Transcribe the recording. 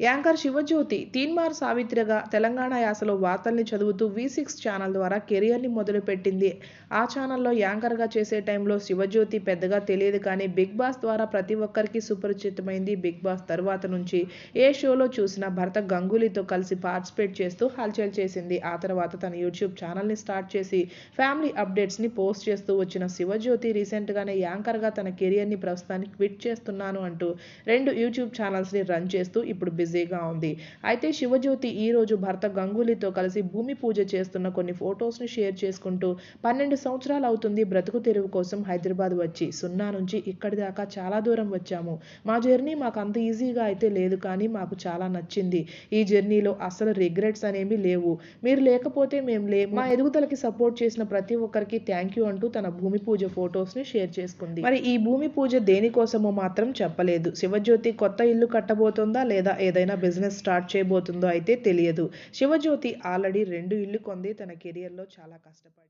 Anchor Shivajyothi Teenmaar సావిత్రిగా తెలంగాణ యాసలో వార్తల్ని చదువుతూ వి సిక్స్ ఛానల్ ద్వారా కెరియర్ని మొదలుపెట్టింది. ఆ ఛానల్లో యాంకర్గా చేసే టైంలో శివజ్యోతి పెద్దగా తెలియదు కానీ బిగ్ బాస్ ద్వారా ప్రతి ఒక్కరికి సుపరిచితమైంది బిగ్ బాస్ తర్వాత నుంచి. ఏ షోలో చూసినా భర్త గంగూలీతో కలిసి పార్టిసిపేట్ చేస్తూ హల్చల్ చేసింది. ఆ తర్వాత తన యూట్యూబ్ ఛానల్ని స్టార్ట్ చేసి ఫ్యామిలీ అప్డేట్స్ని పోస్ట్ చేస్తూ వచ్చిన శివజ్యోతి రీసెంట్గానే యాంకర్గా తన కెరియర్ని ప్రస్తుతానికి క్విట్ చేస్తున్నాను అంటూ రెండు యూట్యూబ్ ఛానల్స్ని రన్ చేస్తూ ఇప్పుడు బిజీగా ఉంది. అయితే శివజ్యోతి ఈ రోజు భర్త గంగూలీతో కలిసి భూమి పూజ చేస్తున్న కొన్ని ఫొటోస్ని షేర్ చేసుకుంటూ పన్నెండు సంవత్సరాలు అవుతుంది బ్రతుకు తెరువు కోసం హైదరాబాద్ వచ్చి. సున్నా నుంచి ఇక్కడి దాకా చాలా దూరం వచ్చాము. మా జర్నీ మాకు అంత ఈజీగా అయితే లేదు కానీ మాకు చాలా నచ్చింది. ఈ జర్నీలో అసలు రిగ్రెట్స్ అనేవి లేవు. మీరు లేకపోతే మేము లేము మా ఎదుగుదలకి సపోర్ట్ చేసిన ప్రతి ఒక్కరికి థ్యాంక్ యూ అంటూ తన భూమి పూజ ఫొటోస్ని షేర్ చేసుకుంది. మరి ఈ భూమి పూజ దేనికోసమో మాత్రం చెప్పలేదు. శివజ్యోతి కొత్త ఇల్లు కట్టబోతుందా లేదా ఏదైనా బిజినెస్ స్టార్ట్ చేయబోతుందో అయితే తెలియదు. శివజ్యోతి ఆల్రెడీ రెండు ఇల్లు కొంది తన కెరియర్లో చాలా కష్టపడి